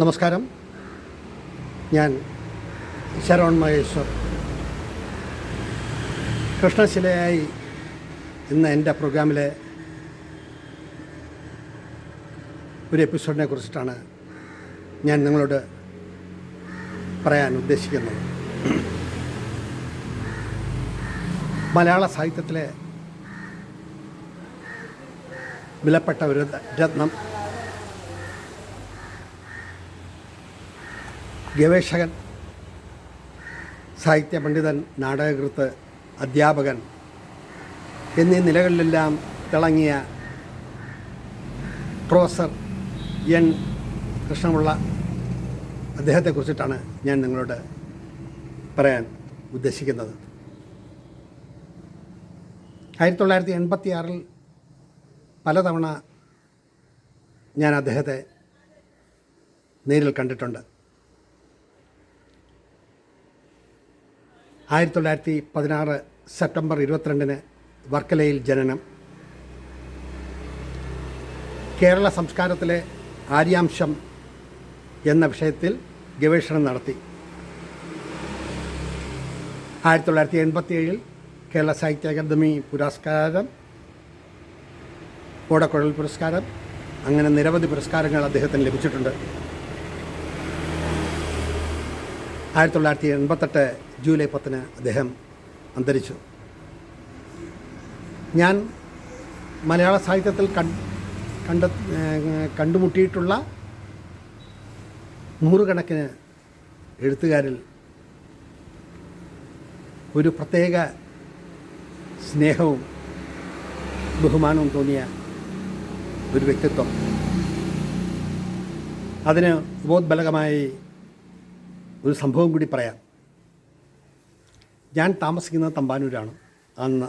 നമസ്കാരം. ഞാൻ ശരവൺ മഹേശ്വർ. കൃഷ്ണശിലയായി ഇന്ന് എന്റെ പ്രോഗ്രാമിലെ ഒരു എപ്പിസോഡിനെ കുറിച്ചിട്ടാണ് ഞാൻ നിങ്ങളോട് പറയാൻ ഉദ്ദേശിക്കുന്നത്. മലയാള സാഹിത്യത്തിലെ വിലപ്പെട്ട ഒരു രത്നം ഗവേഷകൻ സാഹിത്യ പണ്ഡിതൻ നാടകകൃത്ത് അധ്യാപകൻ എന്നീ നിലകളിലെല്ലാം തിളങ്ങിയ പ്രൊഫസർ എൻ. കൃഷ്ണമുള്ള അദ്ദേഹത്തെക്കുറിച്ചിട്ടാണ് ഞാൻ നിങ്ങളോട് പറയാൻ ഉദ്ദേശിക്കുന്നത്. ആയിരത്തി തൊള്ളായിരത്തി എൺപത്തി ആറിൽ പലതവണ ഞാൻ അദ്ദേഹത്തെ നേരിൽ കണ്ടിട്ടുണ്ട്. ആയിരത്തി തൊള്ളായിരത്തി പതിനാറ് സെപ്റ്റംബർ ഇരുപത്തിരണ്ടിന് വർക്കലയിൽ ജനനം. കേരള സംസ്കാരത്തിലെ ആര്യാംശം എന്ന വിഷയത്തിൽ ഗവേഷണം നടത്തി. ആയിരത്തി തൊള്ളായിരത്തി എൺപത്തി ഏഴിൽ കേരള സാഹിത്യ അക്കാദമി പുരസ്കാരം ഓടക്കുഴൽ പുരസ്കാരം അങ്ങനെ നിരവധി പുരസ്കാരങ്ങൾ അദ്ദേഹത്തിന് ലഭിച്ചിട്ടുണ്ട്. ആയിരത്തി തൊള്ളായിരത്തി എൺപത്തെട്ട് ജൂലൈ പത്തിന് അദ്ദേഹം അന്തരിച്ചു. ഞാൻ മലയാള സാഹിത്യത്തിൽ കണ്ട കണ്ടുമുട്ടിയിട്ടുള്ള നൂറുകണക്കിന് എഴുത്തുകാരിൽ ഒരു പ്രത്യേക സ്നേഹവും ബഹുമാനവും തോന്നിയ ഒരു വ്യക്തിത്വം. അതിന് ഉപോദ്ബലകമായി ഒരു സംഭവം കൂടി പറയാം. ഞാൻ താമസിക്കുന്നത് തമ്പാനൂരാണ്. അന്ന്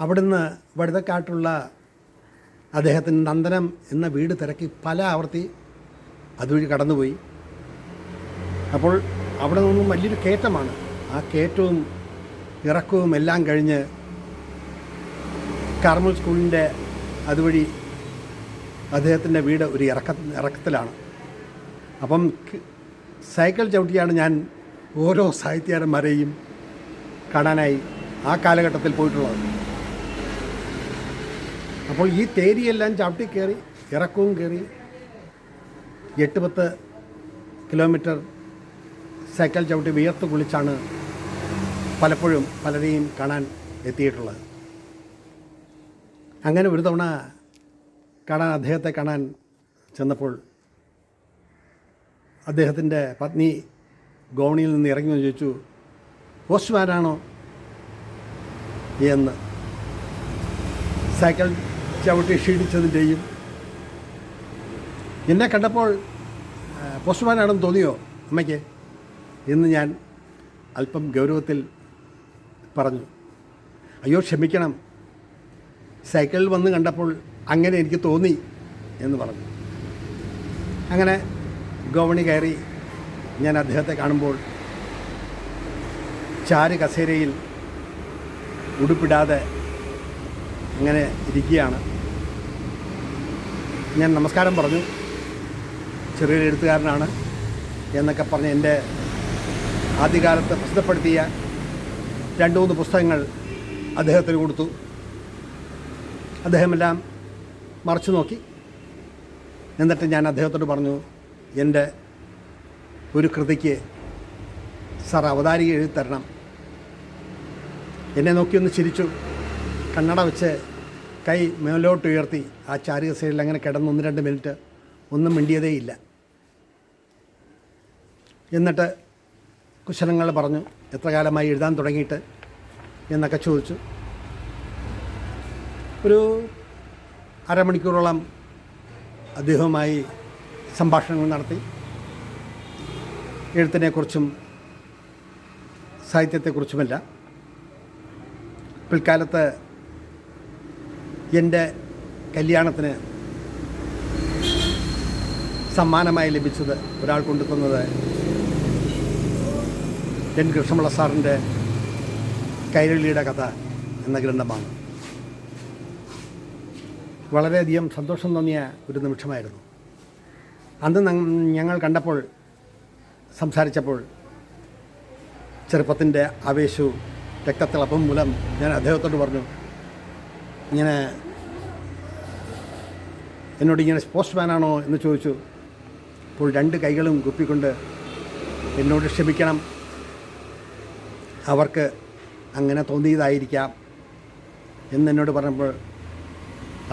അവിടുന്ന് വഴുതക്കാട്ടുള്ള അദ്ദേഹത്തിന് നന്ദനം എന്ന വീട് തിരക്കി പല ആവർത്തി അതുവഴി കടന്നുപോയി. അപ്പോൾ അവിടെ നിന്നും വലിയൊരു കയറ്റമാണ്. ആ കയറ്റവും ഇറക്കവും എല്ലാം കഴിഞ്ഞ് കാർമൽ സ്കൂളിന്റെ അതുവഴി അദ്ദേഹത്തിന്റെ വീട് ഒരു ഇറക്ക ഇറക്കത്തിലാണ്. അപ്പം സൈക്കിൾ ചവിട്ടിയാണ് ഞാൻ ഓരോ സാഹിത്യകാരന്മാരെയും കാണാനായി ആ കാലഘട്ടത്തിൽ പോയിട്ടുള്ളത്. അപ്പോൾ ഈ തേരിയെല്ലാം ചവിട്ടി കയറി ഇറക്കവും കയറി എട്ട് പത്ത് കിലോമീറ്റർ സൈക്കിൾ ചവിട്ടി വിയർത്ത് കുളിച്ചാണ് പലപ്പോഴും പലരെയും കാണാൻ എത്തിയിട്ടുള്ളത്. അങ്ങനെ ഒരു തവണ കാണാൻ അദ്ദേഹത്തെ കാണാൻ ചെന്നപ്പോൾ അദ്ദേഹത്തിന്റെ പത്നി ഗോവണിയിൽ നിന്ന് ഇറങ്ങി വന്ന് ചോദിച്ചു പോസ്റ്റ്മാനാണോ? എന്ന്. സൈക്കിൾ ചവിട്ടി ക്ഷീണിച്ചതിന്റെയും എന്നെ കണ്ടപ്പോൾ പോസ്റ്റ്മാനാണെന്ന് തോന്നിയോ അമ്മയ്ക്ക്? എന്ന് ഞാൻ അല്പം ഗൗരവത്തിൽ പറഞ്ഞു. അയ്യോ ക്ഷമിക്കണം. സൈക്കിളിൽ വന്ന് കണ്ടപ്പോൾ അങ്ങനെ എനിക്ക് തോന്നി എന്ന് പറഞ്ഞു. അങ്ങനെ ഗോവണി കയറി ഞാൻ അദ്ദേഹത്തെ കാണുമ്പോൾ ചാര് കസേരയിൽ ഉടുപ്പിടാതെ അങ്ങനെ ഇരിക്കുകയാണ്. ഞാൻ നമസ്കാരം പറഞ്ഞു. ചെറിയൊരു എഴുത്തുകാരനാണ് എന്നൊക്കെ പറഞ്ഞ് എന്റെ ആദ്യകാലത്ത് പ്രസിദ്ധപ്പെടുത്തിയ രണ്ട് മൂന്ന് പുസ്തകങ്ങൾ അദ്ദേഹത്തിന് കൊടുത്തു. അദ്ദേഹമെല്ലാം മറച്ചു നോക്കി. എന്നിട്ട് ഞാൻ അദ്ദേഹത്തോട് പറഞ്ഞു എന്റെ ഒരു കൃതിക്ക് സാർ അവതാരിക എഴുതി തരണം. എന്നെ നോക്കിയൊന്ന് ചിരിച്ചു. കണ്ണട വെച്ച് കൈ മേലോട്ട് ഉയർത്തി. ആ ചാരിക സൈഡിൽ അങ്ങനെ കിടന്ന് ഒന്ന് രണ്ട് മിനിറ്റ് ഒന്നും മിണ്ടിയതേ ഇല്ല. എന്നിട്ട് കുശലങ്ങൾ പറഞ്ഞു എത്ര കാലമായി എഴുതാൻ തുടങ്ങിയിട്ട്? എന്നൊക്കെ ചോദിച്ചു. ഒരു അരമണിക്കൂറോളം അദ്ദേഹവുമായി സംഭാഷണങ്ങൾ നടത്തി. എഴുത്തിനെക്കുറിച്ചും സാഹിത്യത്തെക്കുറിച്ചുമല്ല. പിൽക്കാലത്ത് എന്റെ കല്യാണത്തിന് സമ്മാനമായി ലഭിച്ചത് ഒരാൾ കൊണ്ടുതന്നത് എൻ കൃഷ്ണമുള്ള സാറിന്റെ കൈരളിയുടെ കഥ എന്ന ഗ്രന്ഥമാണ്. വളരെയധികം സന്തോഷം തോന്നിയ ഒരു നിമിഷമായിരുന്നു. അന്ന് ഞങ്ങൾ കണ്ടപ്പോൾ സംസാരിച്ചപ്പോൾ ചെറുപ്പത്തിന്റെ ആവേശവും രക്തത്തിളപ്പും മൂലം ഞാൻ അദ്ദേഹത്തോട് പറഞ്ഞു ഇങ്ങനെ എന്നോട് ഇങ്ങനെ പോസ്റ്റ്മാനാണോ എന്ന് ചോദിച്ചു. അപ്പോൾ രണ്ട് കൈകളും കുപ്പിക്കൊണ്ട് എന്നോട് ക്ഷമിക്കണം. അവർക്ക് അങ്ങനെ തോന്നിയതായിരിക്കാം. എന്നെന്നോട് പറഞ്ഞപ്പോൾ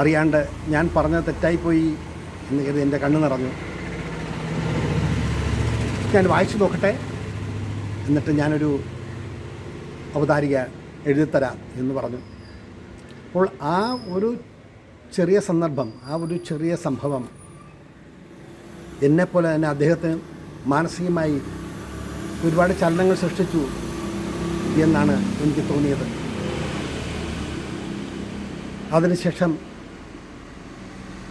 അറിയാണ്ട് ഞാൻ പറഞ്ഞത് തെറ്റായിപ്പോയി എന്ന് കരുതി എന്റെ കണ്ണ് നിറഞ്ഞു. ഞാൻ വായിച്ചു നോക്കട്ടെ. എന്നിട്ട് ഞാനൊരു അവതാരിക എഴുതിത്തരാം എന്ന് പറഞ്ഞു. അപ്പോൾ ആ ഒരു ചെറിയ സന്ദർഭം ആ ഒരു ചെറിയ സംഭവം എന്നെപ്പോലെ തന്നെ അദ്ദേഹത്തിന് മാനസികമായി ഒരുപാട് ചലനങ്ങൾ സൃഷ്ടിച്ചു എന്നാണ് എനിക്ക് തോന്നിയത്. അതിനുശേഷം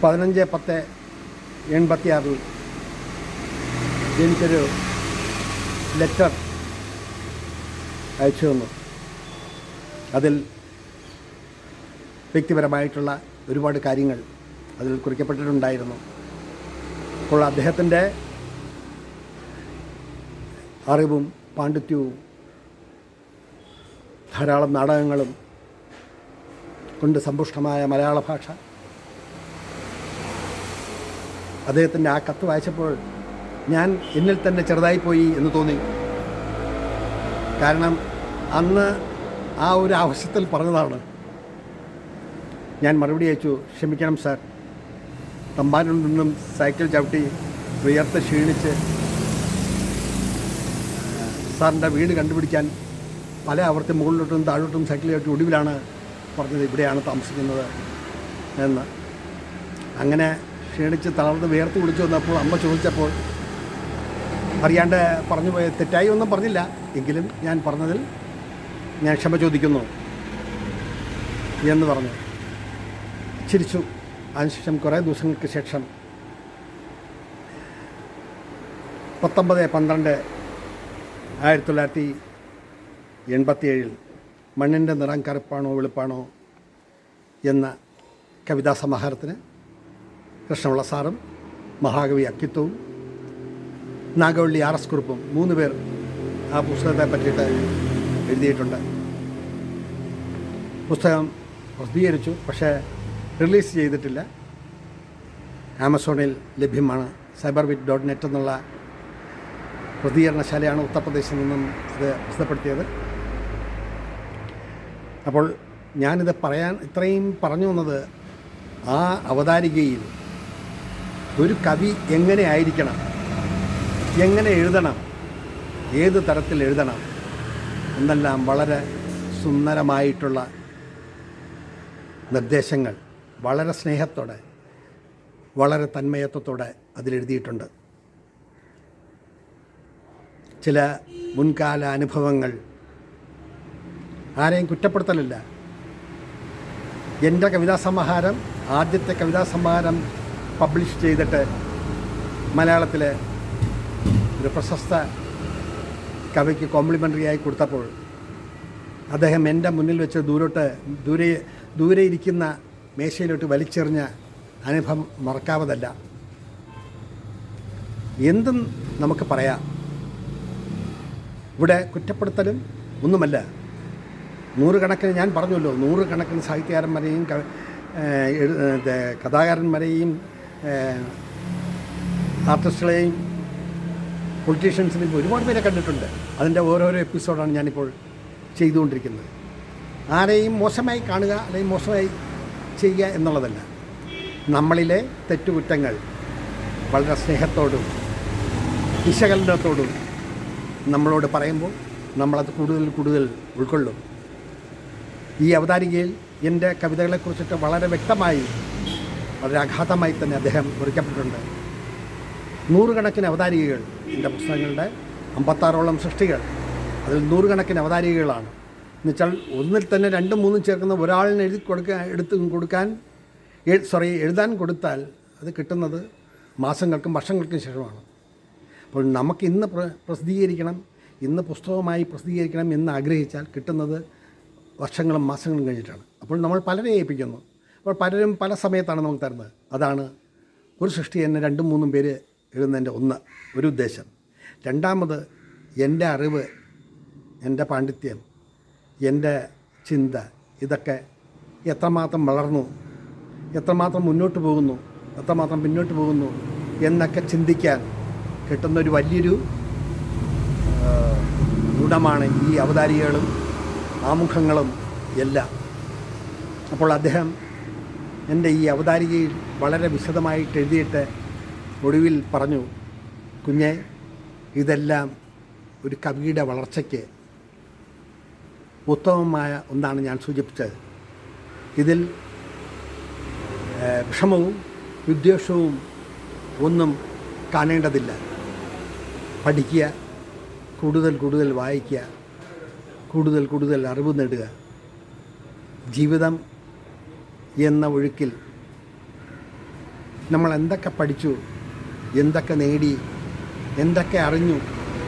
പതിനഞ്ച് പത്ത് എൺപത്തിയാറിൽ എനിക്കൊരു ലെറ്റർ അയച്ചു തന്നു. അതിൽ വ്യക്തിപരമായിട്ടുള്ള ഒരുപാട് കാര്യങ്ങൾ അതിൽ കുറിക്കപ്പെട്ടിട്ടുണ്ടായിരുന്നു. അപ്പോൾ അദ്ദേഹത്തിന്റെ അറിവും പാണ്ഡിത്യവും ധാരാളം നാടകങ്ങളും കൊണ്ട് സമ്പുഷ്ടമായ മലയാള ഭാഷ. അദ്ദേഹത്തിന്റെ ആ കത്ത് വായിച്ചപ്പോൾ ഞാൻ എന്നിൽ തന്നെ ചെറുതായിപ്പോയി എന്ന് തോന്നി. കാരണം അന്ന് ആ ഒരു ആവശ്യത്തിൽ പറഞ്ഞതാണ്. ഞാൻ മറുപടി അയച്ചു ക്ഷമിക്കണം സാർ. തമ്പാനിൽ നിന്നും സൈക്കിൾ ചവിട്ടി വിയർത്ത് ക്ഷീണിച്ച് സാറിന്റെ വീട് കണ്ടുപിടിക്കാൻ പല ആവർത്തി മുകളിലോട്ടും താഴോട്ടും സൈക്കിൾ ചവിട്ടി ഒടുവിലാണ് പറഞ്ഞത് ഇവിടെയാണ് താമസിക്കുന്നത് എന്ന്. അങ്ങനെ ക്ഷീണിച്ച് തളർന്ന് വിയർത്ത് കുളിച്ചു വന്നപ്പോൾ അമ്മ ചോദിച്ചപ്പോൾ അറിയാണ്ട് പറഞ്ഞു പോയ തെറ്റായി ഒന്നും പറഞ്ഞില്ല. എങ്കിലും ഞാൻ പറഞ്ഞതിൽ ഞാൻ ക്ഷമ ചോദിക്കുന്നു എന്ന് പറഞ്ഞു. ചിരിച്ചു. അതിനുശേഷം കുറേ ദിവസങ്ങൾക്ക് ശേഷം പത്തൊമ്പത് പന്ത്രണ്ട് ആയിരത്തി തൊള്ളായിരത്തി എൺപത്തിയേഴിൽ മണ്ണിന്റെ നിറം കറുപ്പാണോ വെളുപ്പാണോ എന്ന കവിതാ സമാഹാരത്തിന് കൃഷ്ണപിള്ള സാറും മഹാകവി അക്കിത്വവും നാഗവള്ളി ആർ എസ് കുറുപ്പും മൂന്ന് പേർ ആ പുസ്തകത്തെ പറ്റിയിട്ട് എഴുതിയിട്ടുണ്ട്. പുസ്തകം പ്രസിദ്ധീകരിച്ചു പക്ഷേ റിലീസ് ചെയ്തിട്ടില്ല. ആമസോണിൽ ലഭ്യമാണ്. സൈബർ വിറ്റ് ഡോട്ട് നെറ്റ് എന്നുള്ള പ്രസിദ്ധീകരണശാലയാണ് ഉത്തർപ്രദേശിൽ നിന്നും ഇത് പ്രസിദ്ധപ്പെടുത്തിയത്. അപ്പോൾ ഞാനിത് പറയാൻ ഇത്രയും പറഞ്ഞു വന്നത് ആ അവതാരികയിൽ ഒരു കവി എങ്ങനെ ആയിരിക്കണം? എങ്ങനെ എഴുതണം? ഏത് തരത്തിൽ എഴുതണം? എന്നെല്ലാം വളരെ സുന്ദരമായിട്ടുള്ള നിർദ്ദേശങ്ങൾ വളരെ സ്നേഹത്തോടെ വളരെ തന്മയത്വത്തോടെ അതിലെഴുതിയിട്ടുണ്ട്. ചില മുൻകാല അനുഭവങ്ങൾ ആരെയും കുറ്റപ്പെടുത്തലില്ല. എന്റെ കവിതാ സമാഹാരം ആദ്യത്തെ കവിതാ സമാഹാരം പബ്ലിഷ് ചെയ്തിട്ട് മലയാളത്തിലെ ഒരു പ്രശസ്ത കവിക്ക് കോംപ്ലിമെന്ററി ആയി കൊടുത്തപ്പോൾ അദ്ദേഹം എന്റെ മുന്നിൽ വെച്ച് ദൂരോട്ട് ദൂരെ ദൂരെ ഇരിക്കുന്ന മേശയിലോട്ട് വലിച്ചെറിഞ്ഞ അനുഭവം മറക്കാവതല്ല. എന്തും നമുക്ക് പറയാം. ഇവിടെ കുറ്റപ്പെടുത്തലും ഒന്നുമല്ല. നൂറുകണക്കിന് ഞാൻ പറഞ്ഞല്ലോ നൂറുകണക്കിന് സാഹിത്യകാരന്മാരെയും കഥാകാരന്മാരെയും ആർട്ടിസ്റ്റുകളെയും പൊളിറ്റീഷ്യൻസിനെയും ഒരുപാട് പേരെ കണ്ടിട്ടുണ്ട്. അതിന്റെ ഓരോരോ എപ്പിസോഡാണ് ഞാനിപ്പോൾ ചെയ്തുകൊണ്ടിരിക്കുന്നത്. ആരെയും മോശമായി കാണുക അല്ലെങ്കിൽ മോശമായി ചെയ്യുക എന്നുള്ളതല്ല. നമ്മളിലെ തെറ്റുകുറ്റങ്ങൾ വളരെ സ്നേഹത്തോടും വിശകലനത്തോടും നമ്മളോട് പറയുമ്പോൾ നമ്മളത് കൂടുതൽ കൂടുതൽ ഉൾക്കൊള്ളും. ഈ അവതാരികയിൽ എന്റെ കവിതകളെക്കുറിച്ചിട്ട് വളരെ വ്യക്തമായി വളരെ അഗാധമായി തന്നെ അദ്ദേഹം കുറിക്കപ്പെട്ടിട്ടുണ്ട് നൂറുകണക്കിന് അവതാരികകൾ എന്റെ പുസ്തകങ്ങളുടെ അമ്പത്താറോളം സൃഷ്ടികൾ. അതിൽ നൂറുകണക്കിന് അവതാരികകളാണ്. എന്നുവെച്ചാൽ ഒന്നിൽ തന്നെ രണ്ടും മൂന്നും ചേർക്കുന്ന ഒരാളിന് എഴുതി കൊടുക്കാൻ എടുത്ത് കൊടുക്കാൻ സോറി എഴുതാൻ കൊടുത്താൽ അത് കിട്ടുന്നത് മാസങ്ങൾക്കും വർഷങ്ങൾക്കും ശേഷമാണ്. അപ്പോൾ നമുക്ക് ഇന്ന് പ്ര പ്രസിദ്ധീകരിക്കണം ഇന്ന് പുസ്തകമായി പ്രസിദ്ധീകരിക്കണം എന്ന് ആഗ്രഹിച്ചാൽ കിട്ടുന്നത് വർഷങ്ങളും മാസങ്ങളും കഴിഞ്ഞിട്ടാണ്. അപ്പോൾ നമ്മൾ പലരെ ഏൽപ്പിക്കുന്നു. അപ്പോൾ പലരും പല സമയത്താണ് നമുക്ക് തരുന്നത്. അതാണ് ഒരു സൃഷ്ടി തന്നെ രണ്ടും മൂന്നും പേര് എഴുതുന്നതിന്റെ ഒന്ന് ഒരു ഉദ്ദേശം. രണ്ടാമത് എന്റെ അറിവ് എന്റെ പാണ്ഡിത്യം എന്റെ ചിന്ത ഇതൊക്കെ എത്രമാത്രം വളർന്നു എത്രമാത്രം മുന്നോട്ട് പോകുന്നു എത്രമാത്രം പിന്നോട്ട് പോകുന്നു എന്നൊക്കെ ചിന്തിക്കാൻ കിട്ടുന്നൊരു വലിയൊരു ആ, ഗുണമാണ് ഈ അവതാരികകളും ആമുഖങ്ങളും എല്ലാം. അപ്പോൾ അദ്ദേഹം എന്റെ ഈ അവതാരികയിൽ വളരെ വിശദമായിട്ട് എഴുതിയിട്ട് ഒടുവിൽ പറഞ്ഞു കുഞ്ഞെ ഇതെല്ലാം ഒരു കവിയുടെ വളർച്ചയ്ക്ക് ഉത്തമമായ ഒന്നാണ് ഞാൻ സൂചിപ്പിച്ചത്. ഇതിൽ വിഷമവും വിദ്വേഷവും ഒന്നും കാണേണ്ടതില്ല. പഠിക്കുക കൂടുതൽ കൂടുതൽ വായിക്കുക കൂടുതൽ കൂടുതൽ അറിവ് നേടുക. ജീവിതം എന്ന ഒഴുക്കിൽ നമ്മൾ എന്തൊക്കെ പഠിച്ചു എന്തൊക്കെ നേടി എന്തൊക്കെ അറിഞ്ഞു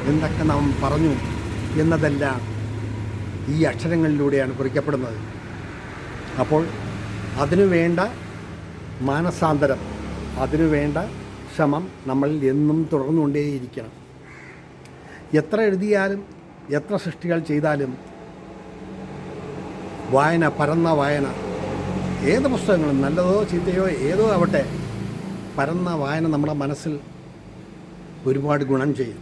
എന്തൊക്കെ നാം പറഞ്ഞു എന്നതെല്ലാം ഈ അക്ഷരങ്ങളിലൂടെയാണ് കുറിക്കപ്പെടുന്നത്. അപ്പോൾ അതിനു വേണ്ട മാനസാന്തരം അതിനു വേണ്ട ശ്രമം നമ്മൾ എന്നും തുടർന്നുകൊണ്ടേയിരിക്കണം. എത്ര എഴുതിയാലും എത്ര സൃഷ്ടികൾ ചെയ്താലും വായന പരന്ന വായന ഏത് പുസ്തകങ്ങളും നല്ലതോ ചീത്തയോ ഏതോ ആവട്ടെ പരന്ന വായന നമ്മുടെ മനസ്സിൽ ഒരുപാട് ഗുണം ചെയ്യും.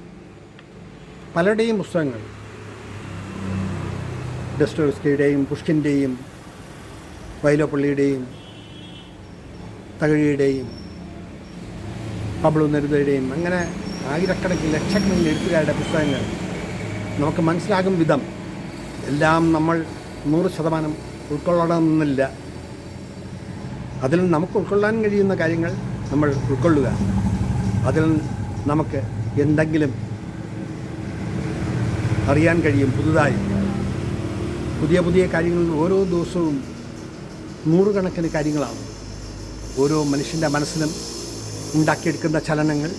പലരുടെയും പുസ്തകങ്ങൾ ഡെസ്റ്റോസ്കിയുടെയും പുഷ്കിന്റെയും വൈലോപ്പള്ളിയുടെയും തകഴിയുടെയും പബ്ലു നരുതയുടെയും അങ്ങനെ ആയിരക്കണക്കിന് ലക്ഷക്കണക്കിന് എഴുത്തുകാരുടെ പുസ്തകങ്ങൾ നമുക്ക് മനസ്സിലാകും വിധം. എല്ലാം നമ്മൾ നൂറ് ശതമാനം ഉൾക്കൊള്ളണമെന്നില്ല. അതിൽ നമുക്ക് ഉൾക്കൊള്ളാൻ കഴിയുന്ന കാര്യങ്ങൾ നമ്മൾ ഉൾക്കൊള്ളുക. അതിൽ നമുക്ക് എന്തെങ്കിലും അറിയാൻ കഴിയും പുതുതായി. പുതിയ പുതിയ കാര്യങ്ങൾ ഓരോ ദിവസവും നൂറുകണക്കിന് കാര്യങ്ങളാണ് ഓരോ മനുഷ്യന്റെ മനസ്സിലും ഉണ്ടാക്കിയെടുക്കുന്ന ചലനങ്ങൾ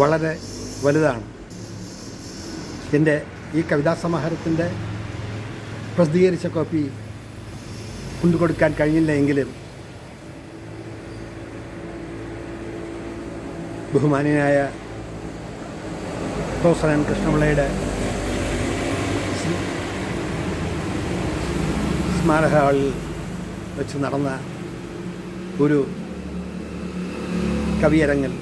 വളരെ വലുതാണ്. എന്റെ ഈ കവിതാ സമാഹാരത്തിന്റെ പ്രസിദ്ധീകരിച്ച കോപ്പി കൊണ്ടുകൊടുക്കാൻ കഴിഞ്ഞില്ല എങ്കിലും ബഹുമാനിയായ പ്രൊഫസർ എൻ കൃഷ്ണപിള്ളയുടെ സ്മാരക ഹാളിൽ വെച്ച് നടന്ന ഒരു കവിയരങ്ങിൽ.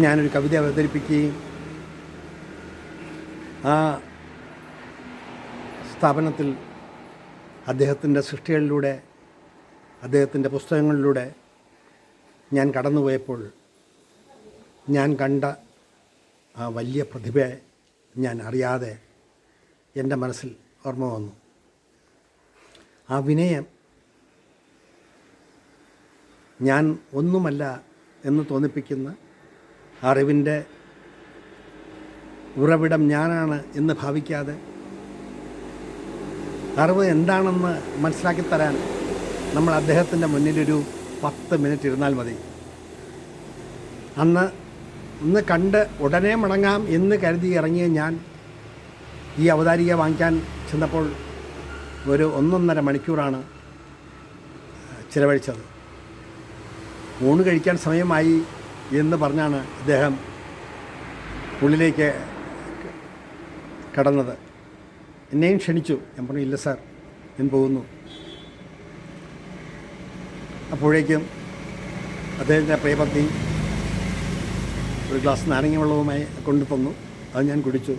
ഞാനൊരു കവിത അവതരിപ്പിക്കുകയും ആ സ്ഥാപനത്തിൽ അദ്ദേഹത്തിന്റെ സൃഷ്ടികളിലൂടെ അദ്ദേഹത്തിന്റെ പുസ്തകങ്ങളിലൂടെ ഞാൻ കടന്നുപോയപ്പോൾ ഞാൻ കണ്ട ആ വലിയ പ്രതിഭയെ ഞാൻ അറിയാതെ എന്റെ മനസ്സിൽ ഓർമ്മ വന്നു. ആ വിനയം ഞാൻ ഒന്നുമല്ല എന്ന് തോന്നിപ്പിക്കുന്ന അറിവിന്റെ ഉറവിടം ഞാനാണ് എന്ന് ഭാവിക്കാതെ അറിവ് എന്താണെന്ന് മനസ്സിലാക്കി തരാൻ നമ്മൾ അദ്ദേഹത്തിന്റെ മുന്നിലൊരു പത്ത് മിനിറ്റ് ഇരുന്നാൽ മതി. അന്ന് ഇന്ന് കണ്ട് ഉടനെ മടങ്ങാം എന്ന് കരുതി ഇറങ്ങിയ ഞാൻ ഈ അവതാരിക വാങ്ങിക്കാൻ ചെന്നപ്പോൾ ഒരു ഒന്നൊന്നര മണിക്കൂറാണ് ചിലവഴിച്ചത്. ഊണ് കഴിക്കാൻ സമയമായി എന്ന് പറഞ്ഞാണ് അദ്ദേഹം ഉള്ളിലേക്ക് കടന്നത്. എന്നെയും ക്ഷണിച്ചു. ഞാൻ പറഞ്ഞു ഇല്ല സാർ ഞാൻ പോകുന്നു. അപ്പോഴേക്കും അദ്ദേഹത്തിന്റെ പ്രിയപത്നി ഒരു ഗ്ലാസ് നാരങ്ങ വെള്ളവുമായി കൊണ്ടു തന്നു. അത് ഞാൻ കുടിച്ചു.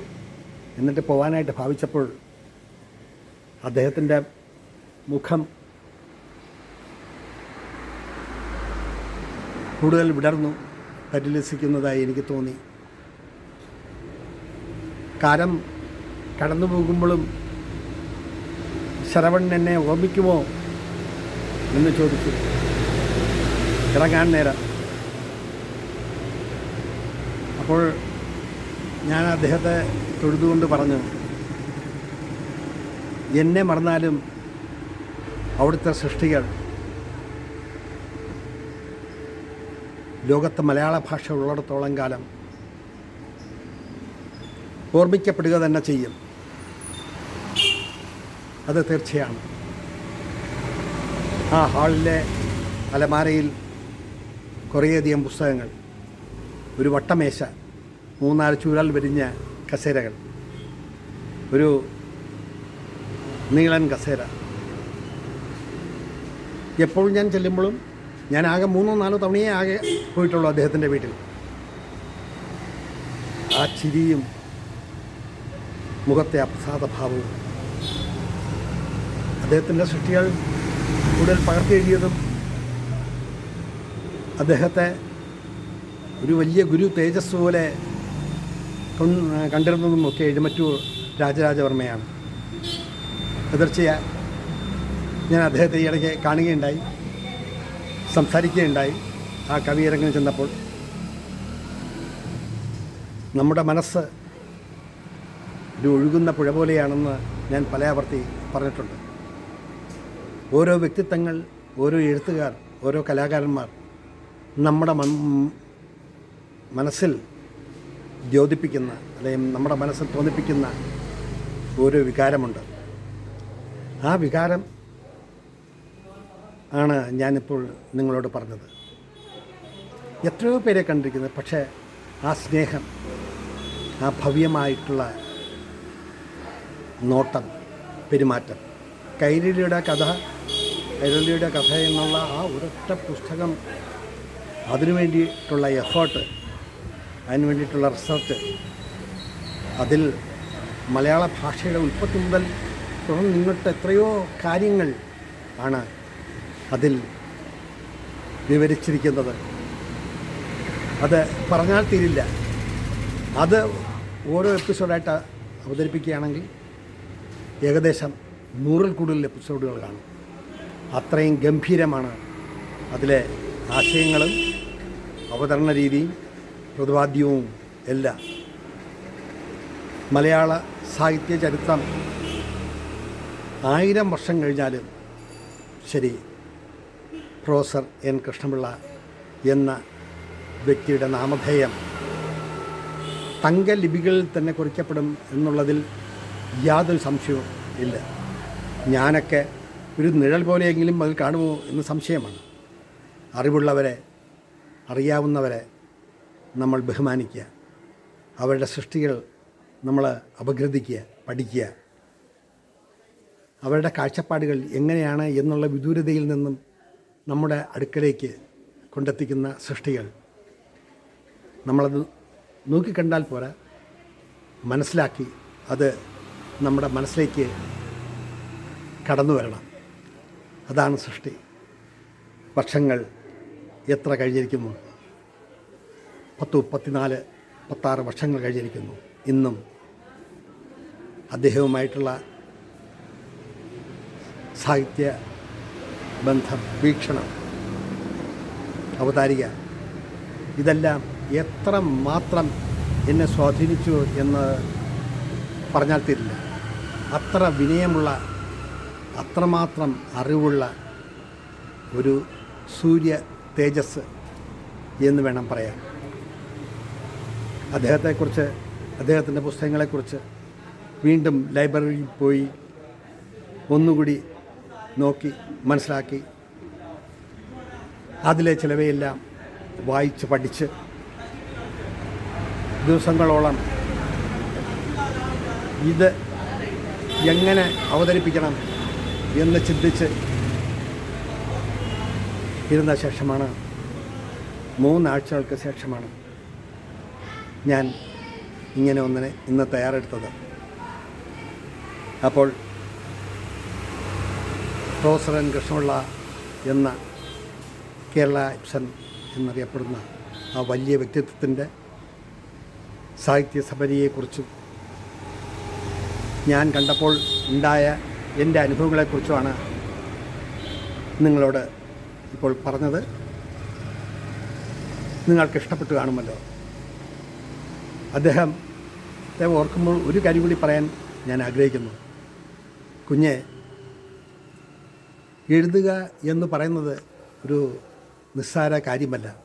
എന്നിട്ട് പോകാനായിട്ട് ഭാവിച്ചപ്പോൾ അദ്ദേഹത്തിന്റെ മുഖം കൂടുതൽ വിടർന്നു പരിലസിക്കുന്നതായി എനിക്ക് തോന്നി. കാലം കടന്നു പോകുമ്പോഴും ശരവൺ എന്നെ ഓർമ്മിക്കുമോ? എന്ന് ചോദിച്ചു. ഇറങ്ങാൻ നേരം. അപ്പോൾ ഞാൻ അദ്ദേഹത്തെ തൊഴുതുകൊണ്ട് പറഞ്ഞു എന്നെ മറന്നാലും അവിടുത്തെ സൃഷ്ടികൾ ലോകത്തെ മലയാള ഭാഷ ഉള്ളിടത്തോളം കാലം ഓർമ്മിക്കപ്പെടുക തന്നെ ചെയ്യും. അത് തീർച്ചയാണ്. ആ ഹാളിലെ അലമാരയിൽ കുറേയധികം പുസ്തകങ്ങൾ ഒരു വട്ടമേശ മൂന്നാൽ ചൂരാൽ വരിഞ്ഞ കസേരകൾ ഒരു നീളൻ കസേര. എപ്പോഴും ഞാൻ ചെല്ലുമ്പോഴും ഞാൻ ആകെ മൂന്നോ നാലോ തവണയേ ആകെ പോയിട്ടുള്ളൂ അദ്ദേഹത്തിന്റെ വീട്ടിൽ. ആ ചിരിയും മുഖത്തെ അപ്രസാദഭാവവും അദ്ദേഹത്തിന്റെ സൃഷ്ടികൾ കൂടുതൽ പകർത്തിയെഴുതിയതും അദ്ദേഹത്തെ ഒരു വലിയ ഗുരു തേജസ് പോലെ കണ്ടിരുന്നതും ഒക്കെ എഴുമറ്റൂർ രാജരാജവർമ്മയാണ്. തീർച്ചയായും ഞാൻ അദ്ദേഹത്തെ ഈ ഇടയ്ക്ക് കാണുകയുണ്ടായി സംസാരിക്കുകയുണ്ടായി ആ കവിയരങ്ങിൽ ചെന്നപ്പോൾ. നമ്മുടെ മനസ്സ് ഒരു ഒഴുകുന്ന പുഴ പോലെയാണെന്ന് ഞാൻ പല ആവർത്തി പറഞ്ഞിട്ടുണ്ട്. ഓരോ വ്യക്തിത്വങ്ങൾ ഓരോ എഴുത്തുകാർ ഓരോ കലാകാരന്മാർ നമ്മുടെ മനസ്സിൽ ദ്യോതിപ്പിക്കുന്ന അല്ലെങ്കിൽ നമ്മുടെ മനസ്സിൽ തോന്നിപ്പിക്കുന്ന ഓരോ വികാരമുണ്ട്. ആ വികാരം ആണ് ഞാനിപ്പോൾ നിങ്ങളോട് പറഞ്ഞത്. എത്രയോ പേരെ കണ്ടിരിക്കുന്നത് പക്ഷേ ആ സ്നേഹം ആ ഭവ്യമായിട്ടുള്ള നോട്ടം പെരുമാറ്റം. കൈരളിയുടെ കഥ കൈരളിയുടെ കഥ എന്നുള്ള ആ ഒരൊറ്റ പുസ്തകം അതിനു വേണ്ടിയിട്ടുള്ള എഫേർട്ട് അതിനു വേണ്ടിയിട്ടുള്ള റിസർച്ച് അതിൽ മലയാള ഭാഷയുടെ ഉൽപ്പത്തി മുതൽ തുടർന്ന് ഇങ്ങോട്ട് എത്രയോ കാര്യങ്ങൾ ആണ് അതിൽ വിവരിച്ചിരിക്കുന്നത്. അത് പറഞ്ഞാൽ തീരില്ല. അത് ഓരോ എപ്പിസോഡായിട്ട് അവതരിപ്പിക്കുകയാണെങ്കിൽ ഏകദേശം നൂറിൽ കൂടുതൽ എപ്പിസോഡുകൾ കാണും. അത്രയും ഗംഭീരമാണ് അതിലെ ആശയങ്ങളും അവതരണ രീതിയും പ്രതിപാദ്യവും എല്ലാം. മലയാള സാഹിത്യ ചരിത്രം ആയിരം വർഷം കഴിഞ്ഞാലും ശരി പ്രൊഫസർ എൻ കൃഷ്ണപിള്ള എന്ന വ്യക്തിയുടെ നാമധേയം തങ്കലിപികളിൽ തന്നെ കുറിക്കപ്പെടും എന്നുള്ളതിൽ യാതൊരു സംശയവും ഇല്ല. ഞാനൊക്കെ ഒരു നിഴൽ പോലെയെങ്കിലും അതിൽ കാണുമോ എന്ന് സംശയമാണ്. അറിവുള്ളവരെ അറിയാവുന്നവരെ നമ്മൾ ബഹുമാനിക്കുക. അവരുടെ സൃഷ്ടികൾ നമ്മൾ അപഗ്രഥിക്കുക പഠിക്കുക. അവരുടെ കാഴ്ചപ്പാടുകൾ എങ്ങനെയാണ് എന്നുള്ള വിദൂരതയിൽ നിന്നും നമ്മുടെ അടുക്കലേക്ക് കൊണ്ടെത്തിക്കുന്ന സൃഷ്ടികൾ. നമ്മളത് നോക്കിക്കണ്ടാൽ പോരാ. മനസ്സിലാക്കി അത് നമ്മുടെ മനസ്സിലേക്ക് കടന്നു വരണം. അതാണ് സൃഷ്ടി. വർഷങ്ങൾ എത്ര കഴിഞ്ഞിരിക്കുന്നു? പത്ത് മുപ്പത്തിനാല് പത്താറ് വർഷങ്ങൾ കഴിഞ്ഞിരിക്കുന്നു. ഇന്നും അദ്ദേഹവുമായിട്ടുള്ള സാഹിത്യ ബന്ധം വീക്ഷണം അവതാരിക ഇതെല്ലാം എത്ര മാത്രം എന്നെ സ്വാധീനിച്ചു എന്ന് പറഞ്ഞാൽ തീരില്ല. അത്ര വിനയമുള്ള അത്രമാത്രം അറിവുള്ള ഒരു സൂര്യ തേജസ് എന്ന് വേണം പറയാൻ. അദ്ദേഹത്തെക്കുറിച്ച് അദ്ദേഹത്തിന്റെ പുസ്തകങ്ങളെക്കുറിച്ച് വീണ്ടും ലൈബ്രറിയിൽ പോയി ഒന്നുകൂടി നോക്കി മനസ്സിലാക്കി. അതിലെ ചിലവയെല്ലാം വായിച്ച് പഠിച്ച് ദിവസങ്ങളോളം ഇത് എങ്ങനെ അവതരിപ്പിക്കണം എന്ന് ചിന്തിച്ച് ഇരുന്ന ശേഷമാണ് മൂന്നാഴ്ചകൾക്ക് ശേഷമാണ് ഞാൻ ഇങ്ങനെ ഒന്നിനെ ഇന്ന് തയ്യാറെടുത്തത്. അപ്പോൾ പ്രൊഫസർ എൻ കൃഷ്ണപിള്ള എന്ന കേരള ഇപ്സൻ എന്നറിയപ്പെടുന്ന ആ വലിയ വ്യക്തിത്വത്തിന്റെ സാഹിത്യ സബരിയെക്കുറിച്ചും ഞാൻ കണ്ടപ്പോൾ ഉണ്ടായ എന്റെ അനുഭവങ്ങളെക്കുറിച്ചുമാണ് നിങ്ങളോട് ഇപ്പോൾ പറഞ്ഞത്. നിങ്ങൾക്ക് ഇഷ്ടപ്പെട്ടു കാണുമല്ലോ. അദ്ദേഹം അദ്ദേഹം ഓർക്കുമ്പോൾ ഒരു കാര്യം കൂടി പറയാൻ ഞാൻ ആഗ്രഹിക്കുന്നു. കുഞ്ഞെ എഴുതുക എന്ന് പറയുന്നത് ഒരു നിസ്സാര കാര്യമല്ല.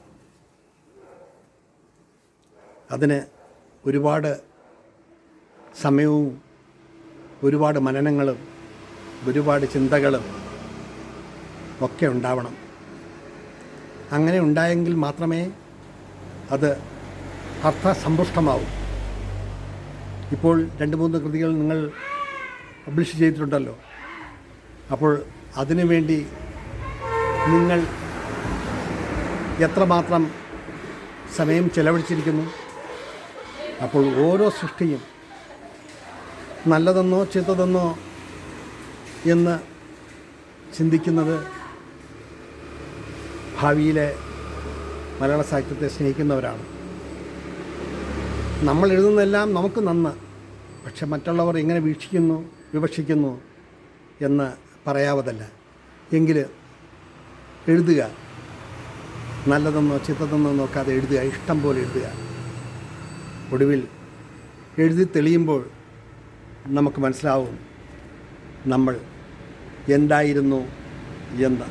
അതിന് ഒരുപാട് സമയവും ഒരുപാട് മനനങ്ങളും ഒരുപാട് ചിന്തകളും ഒക്കെ ഉണ്ടാവണം. അങ്ങനെ ഉണ്ടായെങ്കിൽ മാത്രമേ അത് അർത്ഥസമ്പുഷ്ടമാവും. ഇപ്പോൾ രണ്ട് മൂന്ന് കൃതികൾ നിങ്ങൾ പബ്ലിഷ് ചെയ്തിട്ടുണ്ടല്ലോ. അപ്പോൾ അതിനുവേണ്ടി നിങ്ങൾ എത്രമാത്രം സമയം ചെലവഴിച്ചിരിക്കുന്നു? അപ്പോൾ ഓരോ സൃഷ്ടിയും നല്ലതെന്നോ ചീത്തതെന്നോ എന്ന് ചിന്തിക്കുന്നത് ഭാവിയിലെ മലയാള സാഹിത്യത്തെ സ്നേഹിക്കുന്നവരാണ്. നമ്മൾ എഴുതുന്നതെല്ലാം നമുക്ക് നന്ന് പക്ഷെ മറ്റുള്ളവർ എങ്ങനെ വീക്ഷിക്കുന്നു വിവക്ഷിക്കുന്നു എന്ന് പറയാവതല്ല. എങ്കിൽ എഴുതുക. നല്ലതെന്നോ ചിത്തതെന്നോ നോക്കാതെ എഴുതുക. ഇഷ്ടം പോലെ എഴുതുക. ഒടുവിൽ എഴുതി തെളിയുമ്പോൾ നമുക്ക് മനസ്സിലാവും നമ്മൾ എന്തായിരുന്നു എന്ന്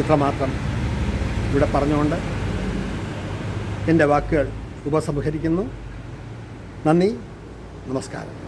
ഇത്രമാത്രം ഇവിടെ പറഞ്ഞുകൊണ്ട് എന്റെ വാക്കുകൾ ഉപസംഹരിക്കുന്നു. നന്ദി നമസ്കാരം.